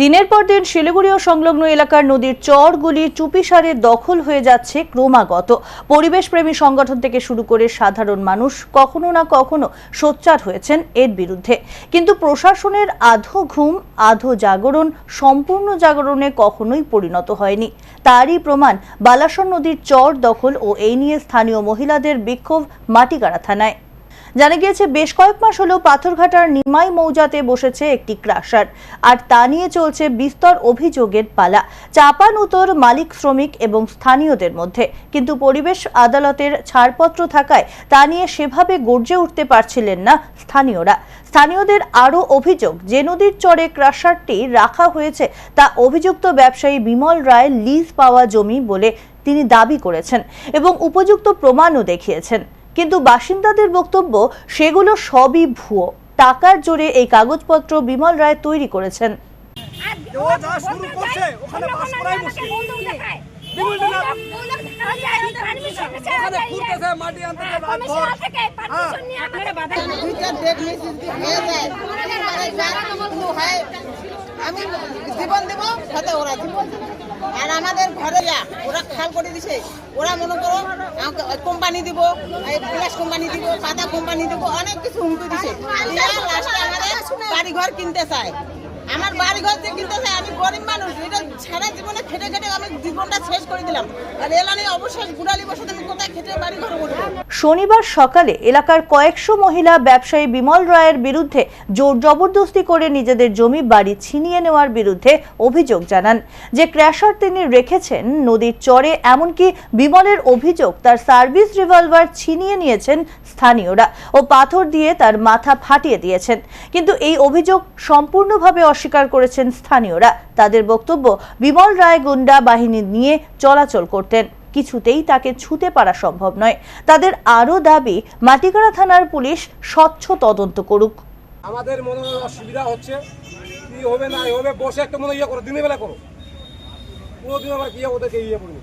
দিনের পর দিন শিলিগুড়ি ও সংলগ্ন এলাকার নদীর চরগুলি চুপিসারে দখল হয়ে যাচ্ছে ক্রমাগত। পরিবেশপ্রেমী সংগঠন থেকে শুরু করে সাধারণ মানুষ কখনো না কখনো সোচ্চার হয়েছেন এর বিরুদ্ধে। কিন্তু প্রশাসনের আধো ঘুম, আধো জাগরণ, সম্পূর্ণ জাগরণে কখনোই পরিণত হয়নি। তারই প্রমাণ বালাসন নদীর চর দখল ও এই নিয়ে স্থানীয় মহিলাদের বিক্ষোভ মাটিগাড়া থানায়। জানা গিয়েছে, বেশ কয়েক মাস হলো পাথরঘাটার নিমাই মৌজাতে বসেছে একটি ক্রাশার। আর তা নিয়ে চলছে বিস্তর অভিযোগের পালা। চাপান উত্তর মালিক শ্রমিক এবং স্থানীয়দের মধ্যে। কিন্তু পরিবেশ আদালতের ছাড়পত্র থাকায় তা নিয়ে সেভাবে গর্জে উঠতে পারছিলেন না স্থানীয়রা। স্থানীয়দের আরও অভিযোগ, যে নদীর চরে ক্রাশারটি রাখা হয়েছে, তা অভিযুক্ত ব্যবসায়ী বিমল রায় লিজ পাওয়া জমি বলে তিনি দাবি করেছেন এবং উপযুক্ত প্রমাণও দেখিয়েছেন। কিন্তু বাসিন্দাদের বক্তব্য সেগুলো সবই ভুয়ো। টাকার জোরে এই কাগজপত্র বিমল রায় তৈরি করেছেন। মাটি আমি জীবন দেবো, সাথে ওরা জীবন আর আমাদের ঘরে যা, ওরা খাল করে দিছে, ওরা মনে করো কোম্পানি দিব প্লাস কোম্পানি দিব, পাতা কোম্পানি দিব, অনেক কিছু হুমকি দিছে। লাস্টে আমাদের বাড়ি ঘর কিনতে চায় আমার বাড়ি ঘর যে আমি গরিব মানুষ, এটা সারা জীবনে খেটে খেটে আমি জীবনটা শেষ করে দিলাম। আর এলানি অবশ্যই গুড়ালি বসে আমি কোথায় খেটে বাড়ি ঘর শনিবার সকালে এলাকার কয়েকশো মহিলা ব্যবসায়ী বিমল রায়ের বিরুদ্ধে জোর জবরদস্তি করে নিজেদের জমি বাড়ি ছিনিয়ে নেওয়ার বিরুদ্ধে অভিযোগ জানান। যে ক্র্যাশার তিনি রেখেছেন, নদীর চরে, এমনকি বিমলের অভিযোগ তার সার্ভিস রিভলভার ছিনিয়ে নিয়েছেন স্থানীয়রা ও পাথর দিয়ে তার মাথা ফাটিয়ে দিয়েছেন। কিন্তু এই অভিযোগ সম্পূর্ণভাবে অস্বীকার করেছেন স্থানীয়রা। তাদের বক্তব্য, বিমল রায় গুন্ডা বাহিনী নিয়ে চলাচল করতেন। কিছুতেই তাকে ছুতে পারা সম্ভব নয়। তাদের আরও দাবি, মাটিগাড়া থানার পুলিশ স্বচ্ছ তদন্ত করুক। আমাদের মনে অসুবিধা হচ্ছে। কি হবে না হবে, বসে একটা মনে ইয়ে করো, দিনের বেলা করো। পুরো দিন আমরা গিয়ে ওদেরকে ইয়ে করিনি।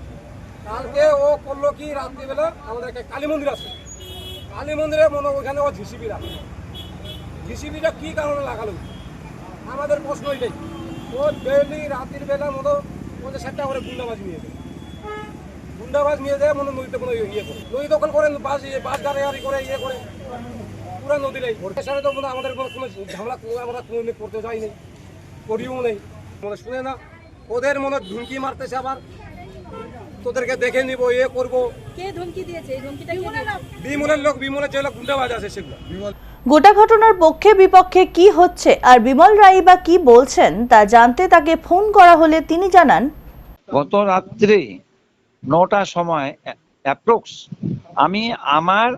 কালকে ও করল কি, রাত্রিবেলা আমাদের একটা কালী মন্দির আছে। কালী মন্দিরে মনে ওখানে ও ঝিসিবি রাখে ঝিসিবিটা কি কারণে লাগালো? আমাদের প্রশ্ন এটাই। ও ডেলি রাত্রির বেলা মতো পঞ্চাশ ষাটটা করে গুন্ডাবাজি নিয়ে যায়। গুন্ডাবাজ নিয়ে যায় মনে নদীতে কোনো ইয়ে করে। নদী দখল করে বাস ইয়ে বাস গাড়ি করে ইয়ে করে। পুরো নদীটাই ভোটের সাথে তো মনে হয় আমাদের কোনো কোনো ঝামেলা কোনো আমরা কোনো করতে যাই নেই করিও নেই। মনে শুনে না। ওদের মনে ধুমকি মারতেছে আবার। তোদেরকে দেখে নিব ইয়ে করব। কে ধমকি দিয়েছে? এই দিয়েছে? বিমলের লোক বিমলের যে লোক গুন্ডাবাজ আছে সেগুলো। বিমল গোটা ঘটনার পক্ষে বিপক্ষে কি হচ্ছে আর বিমল রায় বা কি বলছেন তা জানতে তাকে ফোন করা হলে তিনি জানান। গত রাত্রে নটার সময় অ্যাপ্রক্স আমি আমার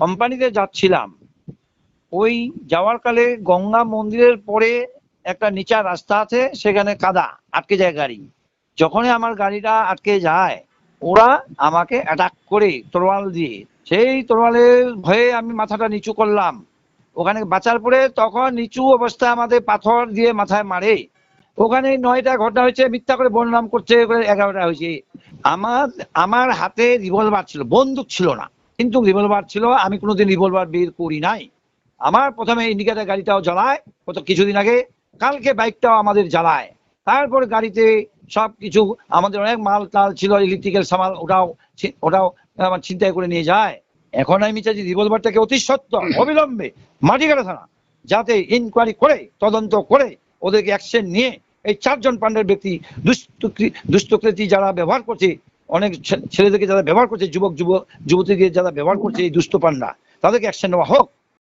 কোম্পানিতে যাচ্ছিলাম। ওই যাওয়ার কালে গঙ্গা মন্দিরের পরে একটা নিচা রাস্তা আছে, সেখানে কাদা, আটকে যায় গাড়ি। যখনই আমার গাড়িটা আটকে যায়, ওরা আমাকে অ্যাটাক করে তরোয়াল দিয়ে। সেই তরোয়ালের ভয়ে আমি মাথাটা নিচু করলাম। ওখানে বাঁচার পরে তখন নিচু অবস্থা আমাদের পাথর দিয়ে মাথায় মারে। ওখানে নয়টা ঘটনা হয়েছে, মিথ্যা করে বর্ণনাম করছে এগারোটা হয়েছে। আমার আমার হাতে রিভলভার ছিল, বন্দুক ছিল না, কিন্তু রিভলভার ছিল, আমি কোনোদিন রিভলভার বের করি নাই। আমার প্রথমে ইন্ডিকেটার গাড়িটাও জ্বালায়, কত কিছুদিন আগে, কালকে বাইকটাও আমাদের জ্বালায়। তারপর গাড়িতে সব কিছু আমাদের অনেক মাল টাল ছিল ইলেকট্রিক্যাল সামাল ওটাও ওটাও আমার চিন্তায় করে নিয়ে যায়। এখন আমি চাইছি রিভলভারটাকে অতি সত্য, অবিলম্বে মাটিগাড়া থানা যাতে ইনকোয়ারি করে, তদন্ত করে, ওদেরকে অ্যাকশন নিয়ে এই চারজন পাণ্ডের ব্যক্তি, দুষ্টকৃ- দুষ্টকৃতি যারা ব্যবহার করছে, অনেক ছেলেদেরকে যারা ব্যবহার করছে, যুবক যুবক যুবতীকে যারা ব্যবহার করছে এই দুষ্ট পান্ডা তাদেরকে অ্যাকশন নেওয়া হোক।